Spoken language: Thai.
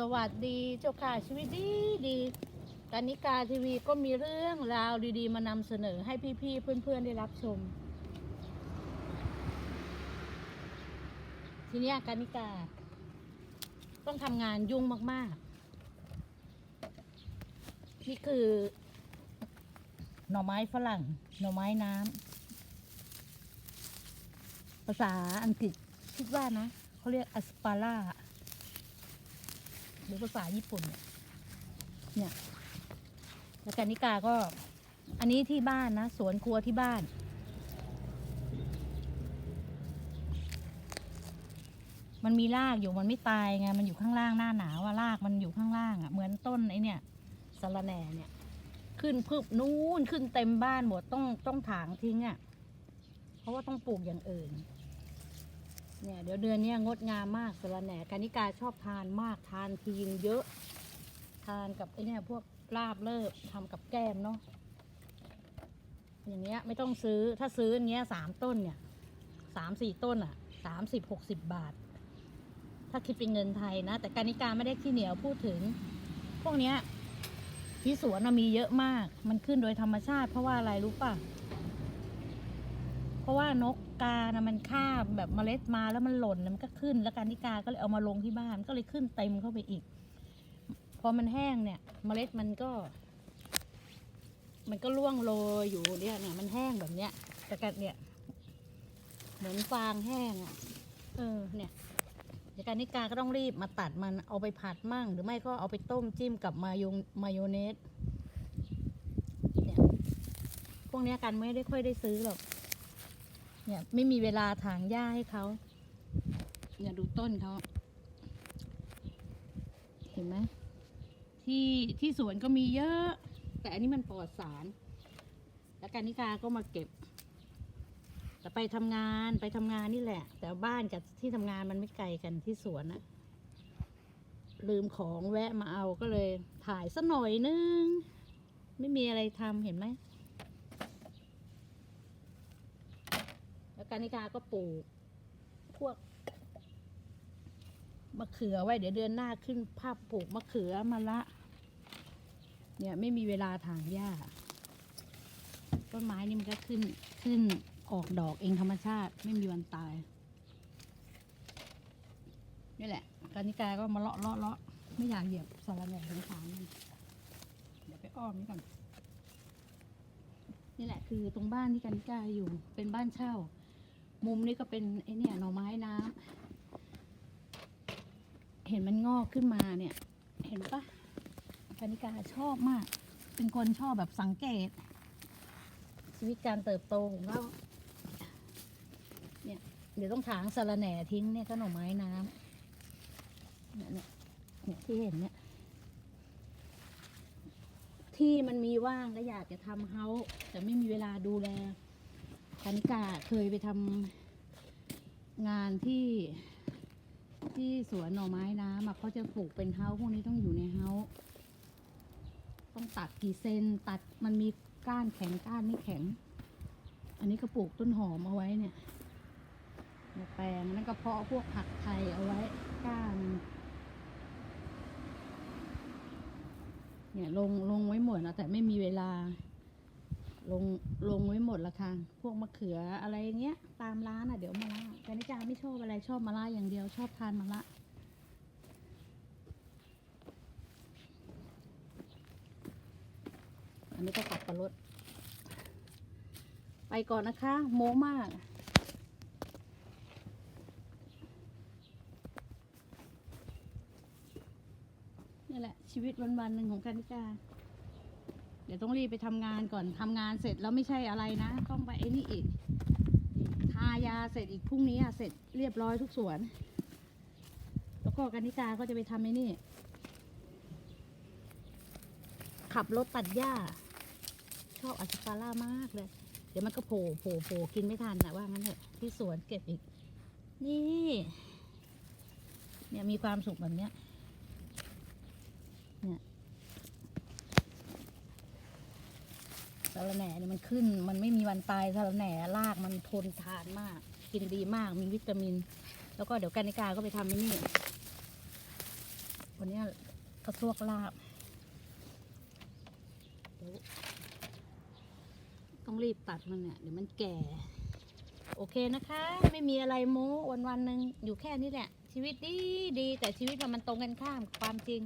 สวัสดีเจ้าค่ะชีวิตดีดีกานิกาทีวีก็มีเรื่องราวดีๆ มานำเสนอให้พี่ๆเพื่อนๆได้รับชม ทีนี้กานิกา ต้องทำงานยุ่งมากๆ นี่คือ หน่อไม้ฝรั่ง หน่อไม้น้ำภาษาอังกฤษคิดว่านะเขาเรียกอสปาร่า หรือภาษาญี่ปุ่นเนี่ยเนี่ยแล้วกานิกาก็ อันนี้ที่บ้านนะสวนครัวที่บ้าน มันมีรากอยู่มันไม่ตายไงมันอยู่ข้างล่างหน้าหนาวอะรากมันอยู่ข้างล่างอะเหมือนต้นไอเนี่ยสะระแหน่เนี่ย ขึ้นพึบนู้นขึ้นเต็มบ้านหมดต้องต้องถางทิ้งอะเพราะว่าต้องปลูกอย่างอื่น เนี่ยเดี๋ยวเดือนนี้งดงามมากสะระแหน่กานิกาชอบทานมากทานทีนเยอะ ทานกับไอเนี่ยพวกลาบเลิบทำกับแก้มเนาะอย่างเงี้ยไม่ต้องซื้อถ้าซื้ออย่างเงี้ยสามต้นเนี่ยสามสี่ต้นอะสามสิบหกสิบบาท ถ้าคิดเป็นเงินไทยนะ แต่กานิกาไม่ได้ขี้เหนียวพูดถึง พวกเนี้ยที่สวนมีเยอะมาก มันขึ้นโดยธรรมชาติเพราะว่าอะไรรู้ป่ะ เพราะว่านกกานะมันคาบแบบเมล็ดมาแล้วมันหล่นมันก็ขึ้น แล้วการนิกาก็เลยเอามาลงที่บ้านก็เลยขึ้นเต็มเข้าไปอีก พอมันแห้งเนี่ย เมล็ดมันก็ มันก็ร่วงโรยอยู่เนี่ยเนี่ยมันแห้งแบบเนี้ยแต่กันเนี่ย เหมือนฟางแห้งอะเออเนี่ยเดี๋ยวการนิกาก็ต้องรีบมาตัดมันเอาไปผัดมั่ง หรือไม่ก็เอาไปต้มจิ้มกับมายงมายองเนสเนี่ยพวกนี้กันไม่ได้ค่อยได้ซื้อหรอก เนี่ยไม่มีเวลาถางหญ้าให้เขาเนี่ยดูต้นเขาเห็นไหมที่ที่สวนก็มีเยอะ แต่อันนี้มันปลอดสาร แล้วการนิกาก็มาเก็บ แต่ไปทำงานไปทำงานนี่แหละ แต่บ้านกับที่ทำงานมันไม่ไกลกันที่สวนอะลืมของแวะมาเอาก็เลยถ่ายสักหน่อยนึง ไม่มีอะไรทำเห็นไหม แล้ว การนิกาก็ปลูก พวกมะเขือไว้เดี๋ยวเดือนหน้าขึ้นภาพปลูกมะเขือมะละ เนี่ยไม่มีเวลาถางหญ้า ต้นไม้นี่มันก็ขึ้นขึ้นออกดอกเองธรรมชาติไม่มีวันตาย นี่แหละ การนิกาก็มาเลาะเลาะเลาะไม่อยากเหยียบสารแหน่สงสารมันเดี๋ยวไปอ้อมนี่ก่อนนี่แหละคือตรงบ้านที่กันนิกาอยู่เป็นบ้านเช่า มุมนี้ก็เป็นไอเนี่ยหน่อไม้น้ำเห็นมันงอกขึ้นมาเนี่ย เห็นปะกานิกาชอบมาก เป็นคนชอบแบบสังเกต ชีวิตการเติบโตของเราเนี่ย เดี๋ยวต้องถางสะรแหน่ทิ้งเนี่ยก็หน่อไม้น้ำเนี่ยเนี่ยเนี่ยที่เห็นเนี่ย ที่มันมีว่างก็อยากจะทำเฮาแต่ไม่มีเวลาดูแลานิกาเคยไปทำงานที่ที่สวนหน่อไม้น้ำเขาจะปลูกเป็นเฮาพวกนี้ต้องอยู่ในเฮาต้องตัดกี่เซนตัดมันมีก้านแข็งก้านไม่แข็ง อันนี้ก็ปลูกต้นหอมเอาไว้เนี่ยแปลงนั่นก็เพาะพวกผักไทยเอาไว้ก้านเนี่ยลงลงไว้หมดนะแต่ไม่มีเวลา ลงลงไว้หมดละค่ะ พวกมะเขืออะไรเงี้ย ตามร้านอะเดี๋ยวมาละแต่นิจาไม่ชอบอะไรชอบมะละอย่างเดียวชอบทานมะละอันนี้ก็ตัดปลารดไปก่อนนะคะ โม้มากนี่แหละ ชีวิตวันๆหนึ่งของกานิกา เดี๋ยวต้องรีบไปทำงานก่อนทำงานเสร็จแล้วไม่ใช่อะไรนะ ต้องไปไอ้นี่อีกทายาเสร็จอีกพรุ่งนี้อะเสร็จเรียบร้อยทุกสวน แล้วก็กานิกาก็จะไปทำไอ้นี่ ขับรถตัดหญ้า ชอบอัสปาร่ามากเลย เดี๋ยวมันก็โผล่โผล่โผล่กินไม่ทันนะว่างั้นเถอะที่สวนเก็บอีก นี่ เนี่ยมีความสุขแบบเนี้ย สะระแหน่เนี่ยมันขึ้น มันไม่มีวันตายสะระแหน่รากมันทนทานมาก กินดีมากมีวิตามิน แล้วก็เดี๋ยวกันนิกาก็ไปทำนี่วันนี้กระซวกลาบต้องรีบตัดมันเนี่ยเดี๋ยวมันแก่ โอเคนะคะ ไม่มีอะไรโม้วันวันหนึ่งอยู่แค่นี้แหละ ชีวิตดีดีแต่ชีวิตมันมันตรงกันข้ามความจริง